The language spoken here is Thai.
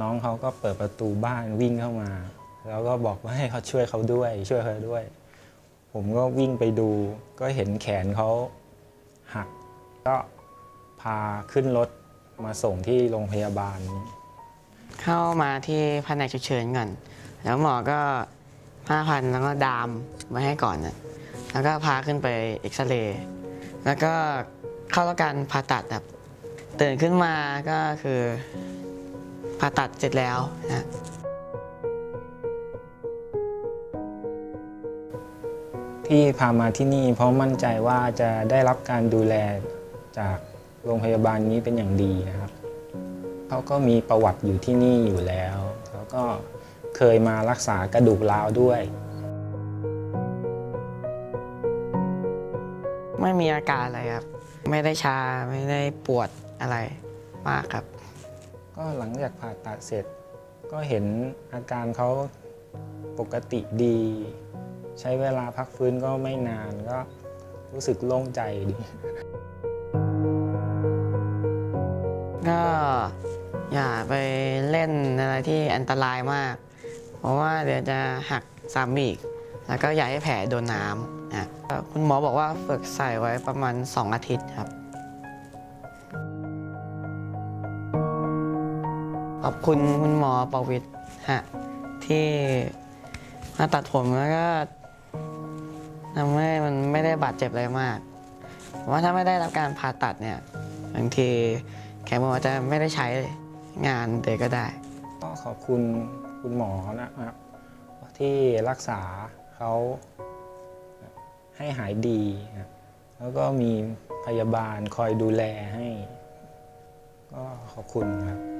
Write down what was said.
น้องเขาก็เปิดประตูบ้านวิ่งเข้ามา แล้วก็บอกว่าให้เขาช่วยเขาด้วย ช่วยเขาด้วย ผมก็วิ่งไปดู ก็เห็นแขนเขาหัก ก็พาขึ้นรถมาส่งที่โรงพยาบาล เข้ามาที่แผนกฉุกเฉินก่อน แล้วหมอก็ผ้าพันแล้วก็ดามไว้ให้ก่อนนะแล้วก็พาขึ้นไปเอ็กซเรย์แล้วก็เข้ารับการผ่าตัดครับตื่นขึ้นมาก็คือ ผ่าตัดเสร็จแล้วนะที่พามาที่นี่เพราะมั่นใจว่าจะได้รับการดูแลจากโรงพยาบาลนี้เป็นอย่างดีนะครับ เขาก็มีประวัติอยู่ที่นี่อยู่แล้วแล้วก็เคยมารักษากระดูกร้าวด้วย ไม่มีอาการอะไรครับ ไม่ได้ชาไม่ได้ปวดอะไรมากครับ ก็หลังจากผ่าตัดเสร็จ ก็เห็นอาการเขาปกติดี ใช้เวลาพักฟื้นก็ไม่นานก็รู้สึกโล่งใจดีก็อย่าไปเล่นอะไรที่อันตรายมาก เพราะว่าเดี๋ยวจะหักซ้ำอีก แล้วก็อย่าให้แผลโดนน้ำนะคุณหมอบอกว่าฝึกใส่ไว้ประมาณ 2 อาทิตย์ครับ ขอบคุณคุณหมอประวิทย์ฮะที่มาตัดผมแล้วก็ทำให้มันไม่ได้บาดเจ็บอะไรมากว่าถ้าไม่ได้รับการผ่าตัดเนี่ยบางทีแขนหมอจะไม่ได้ใช้งานเด็กก็ได้ ก็ขอบคุณคุณหมอนะครับที่รักษาเขาให้หายดีนะแล้วก็มีพยาบาลคอยดูแลให้ ก็ขอบคุณครับ